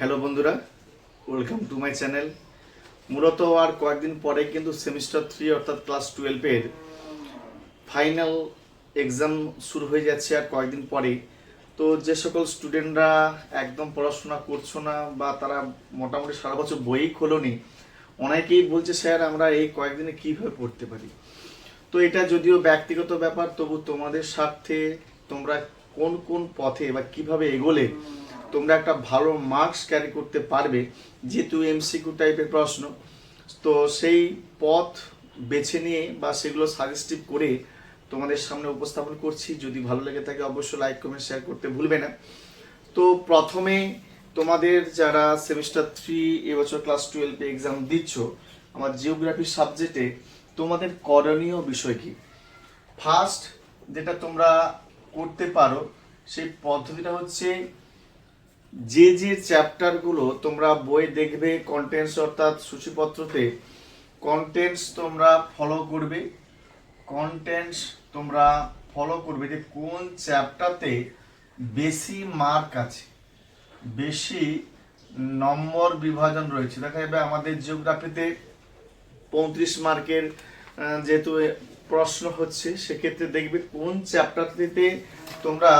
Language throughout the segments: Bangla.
হ্যালো বন্ধুরা ওয়েলকাম টু মাই চ্যানেল মূলত আর কয়েকদিন পরে কিন্তু সেমিস্টার থ্রি অর্থাৎ ক্লাস টুয়েলভের ফাইনাল এক্সাম শুরু হয়ে যাচ্ছে আর কয়েকদিন পরে। তো যে সকল স্টুডেন্টরা একদম পড়াশোনা করছ না বা তারা মোটামুটি সারা বছর বইই খোলোনি, অনেকেই বলছে, স্যার, আমরা এই কয়েকদিনে কীভাবে পড়তে পারি? তো এটা যদিও ব্যক্তিগত ব্যাপার, তবু তোমাদের স্বার্থে তোমরা কোন কোন পথে বা কীভাবে এগোলে তোমরা একটা ভালো মার্কস ক্যারি করতে পারবে, যেহেতু এমসিকিউ টাইপের প্রশ্ন। তো সেই পথ বেছে নিয়ে বা সেগুলো সাজেস্টিভ করে তোমাদের সামনে উপস্থাপন করছি। যদি ভালো লেগে থাকে অবশ্যই লাইক কমেন্ট শেয়ার করতে ভুলবে না। তো প্রথমে তোমাদের যারা সেমিস্টার থ্রি এবছর ক্লাস টুয়েলভে এক্সাম দিচ্ছ, আমার জিওগ্রাফি সাবজেক্টে তোমাদের করণীয় বিষয় কি? ফার্স্ট যেটা তোমরা করতে পারো, সেই পদ্ধতিটা হচ্ছে যে যে চ্যাপ্টারগুলো তোমরা বই দেখবে কন্টেন্টস অর্থাৎ সূচিপত্রতে কন্টেন্টস তোমরা ফলো করবে। কন্টেন্টস তোমরা ফলো করবে যে কোন চ্যাপ্টারতে বেশি মার্ক আছে, বেশি নম্বর বিভাজন রয়েছে। দেখা যাবে আমাদের জিওগ্রাফিতে পঁয়ত্রিশ মার্কের যেহেতু প্রশ্ন হচ্ছে, সেক্ষেত্রে দেখবে কোন চ্যাপ্টারটিতে তোমরা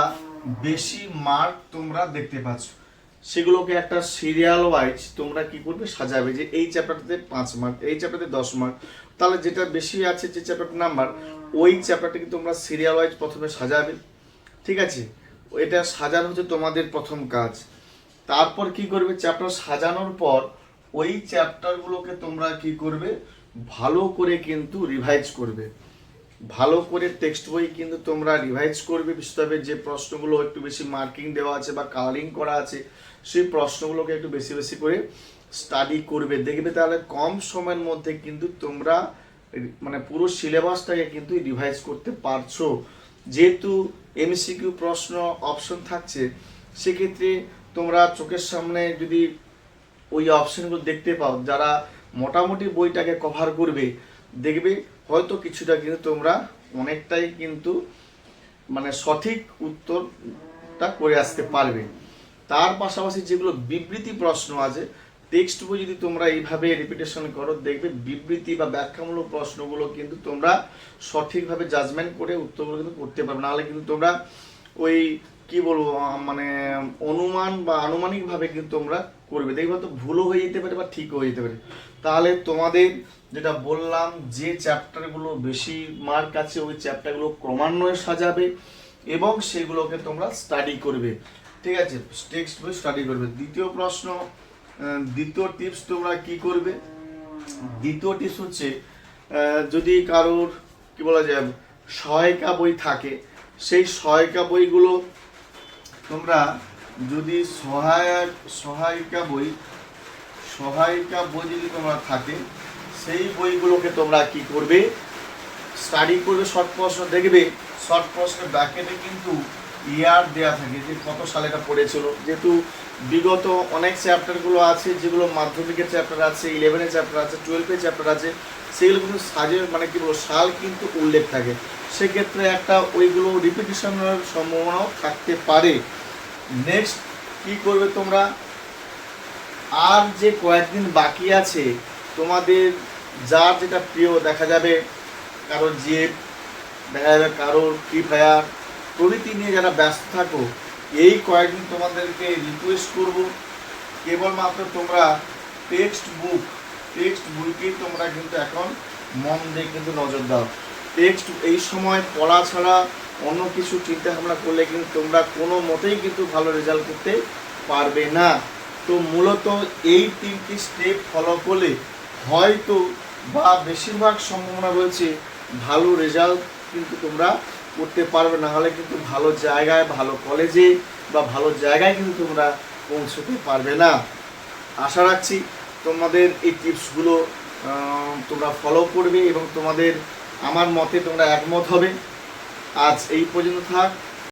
বেশি মার্ক তোমরা দেখতে পাচ্ছ। সেগুলোকে একটা সিরিয়াল ওয়াইজ তোমরা কি করবে সাজাবে যে এই চ্যাপ্টারটাতে পাঁচ মার্ক এই চ্যাপ্টারতে দশ মার্ক তাহলে যেটা বেশি আছে যে চ্যাপ্টার নাম্বার ওই চ্যাপ্টারটিকে তোমরা সিরিয়াল ওয়াইজ প্রথমে সাজাবে? ঠিক আছে? এটা সাজানো হচ্ছে তোমাদের প্রথম কাজ। তারপর কি করবে? চ্যাপ্টার সাজানোর পর ওই চ্যাপ্টারগুলোকে তোমরা কি করবে? ভালো করে কিন্তু রিভাইজ করবে। ভালো করে টেক্সট বই কিন্তু তোমরা রিভাইজ করবে। বিশেষভাবে যে প্রশ্নগুলো একটু বেশি মার্কিং দেওয়া আছে বা কালারিং করা আছে, সেই প্রশ্নগুলোকে একটু বেশি বেশি করে স্টাডি করবে। দেখবে তাহলে কম সময়ের মধ্যে কিন্তু তোমরা মানে পুরো সিলেবাসটাকে কিন্তু রিভাইজ করতে পারছ। যেহেতু এমসিকিউ প্রশ্ন অপশন থাকছে, সেক্ষেত্রে তোমরা চোখের সামনে যদি ওই অপশনগুলো দেখতে পাও, যারা মোটামুটি বইটাকে কভার করবে দেখবে হয়তো কিছুটা কিন্তু তোমরা অনেকটাই কিন্তু মানে সঠিক উত্তরটা করে আসতে পারবে। তার পাশাপাশি যেগুলো বিবৃতি প্রশ্ন আছে টেক্সট বই যদি তোমরা এইভাবে রিপিটেশন করো, দেখবে বিবৃতি বা ব্যাখ্যামূলক প্রশ্নগুলো কিন্তু তোমরা সঠিকভাবে জাজমেন্ট করে উত্তরগুলো কিন্তু করতে পারবে। নাহলে কিন্তু তোমরা ওই কি বলব মানে অনুমান বা আনুমানিকভাবে কিন্তু তোমরা করবে। দেখবে তো ভুলও হয়ে যেতে পারে বা ঠিকও হয়ে যেতে পারে। তাহলে তোমাদের যেটা বললাম, যে চ্যাপ্টারগুলো বেশি মার্ক আছে, ওই চ্যাপ্টারগুলো ক্রমান্বয়ে সাজাবে এবং সেগুলোকে তোমরা স্টাডি করবে। ঠিক আছে? টেক্সট বই স্টাডি করবে। দ্বিতীয় প্রশ্ন দ্বিতীয় টিপস তোমরা কি করবে? দ্বিতীয় টিপস হচ্ছে যদি কারোর, কি বলা যায়, সহায়িকা বই থাকে, সেই সহায়িকা বইগুলো তোমরা যদি সহায়ক সহায়িকা বই সহায়িকা বই যদি তোমরা থাকে, সেই বইগুলোকে তোমরা কি করবে? স্টাডি করবে শর্ট প্রশ্ন দেখবে। শর্ট প্রশ্নের ব্যাকেটে কিন্তু ইয়ার দেয়া থাকে যে কত সালে এটা পড়েছিল। যেহেতু বিগত অনেক চ্যাপ্টারগুলো আছে, যেগুলো মাধ্যমিকের চ্যাপ্টার আছে ইলেভেনের চ্যাপ্টার আছে টুয়েলভের চ্যাপ্টার আছে, সেগুলো কিন্তু সাজে মানে কি বলব, সাল কিন্তু উল্লেখ থাকে। সেক্ষেত্রে একটা ওইগুলো রিপিটিশনের সম্ভাবনাও থাকতে পারে। নেক্সট কি করবে তোমরা? আর যে কয়েকদিন বাকি আছে, তোমাদের যার যেটা প্রিয়, দেখা যাবে কারোর জিএফ দেখা যাবে কারোর ফ্রি ফায়ার প্রভৃতি নিয়ে যারা ব্যস্ত থাকো, এই কয়েকদিন তোমাদেরকে রিকোয়েস্ট করব, কেবলমাত্র তোমরা টেক্সট বুক টেক্সট বইকেই তোমরা কিন্তু এখন মন দিয়ে কিন্তু নজর দাও। টেক্সট এই সময় পড়া ছাড়া অন্য কিছু চিন্তা ভাবনা করলে কিন্তু তোমরা কোনো মতেই কিন্তু ভালো রেজাল্ট করতে পারবে না। তো মূলত এই তিনটি স্টেপ ফলো করলে হয়তো বা বেশিরভাগ সম্ভাবনা রয়েছে ভালো রেজাল্ট কিন্তু তোমরা করতে পারবে, না হলে কিন্তু ভালো জায়গায়, ভালো কলেজে বা ভালো জায়গায় কিন্তু তোমরা পৌঁছতে পারবে না। আশা রাখছি তোমাদের এই টিপসগুলো তোমরা ফলো করবে এবং তোমাদের, আমার মতে তোমরা একমত হবে। আজ এই পর্যন্ত থাক।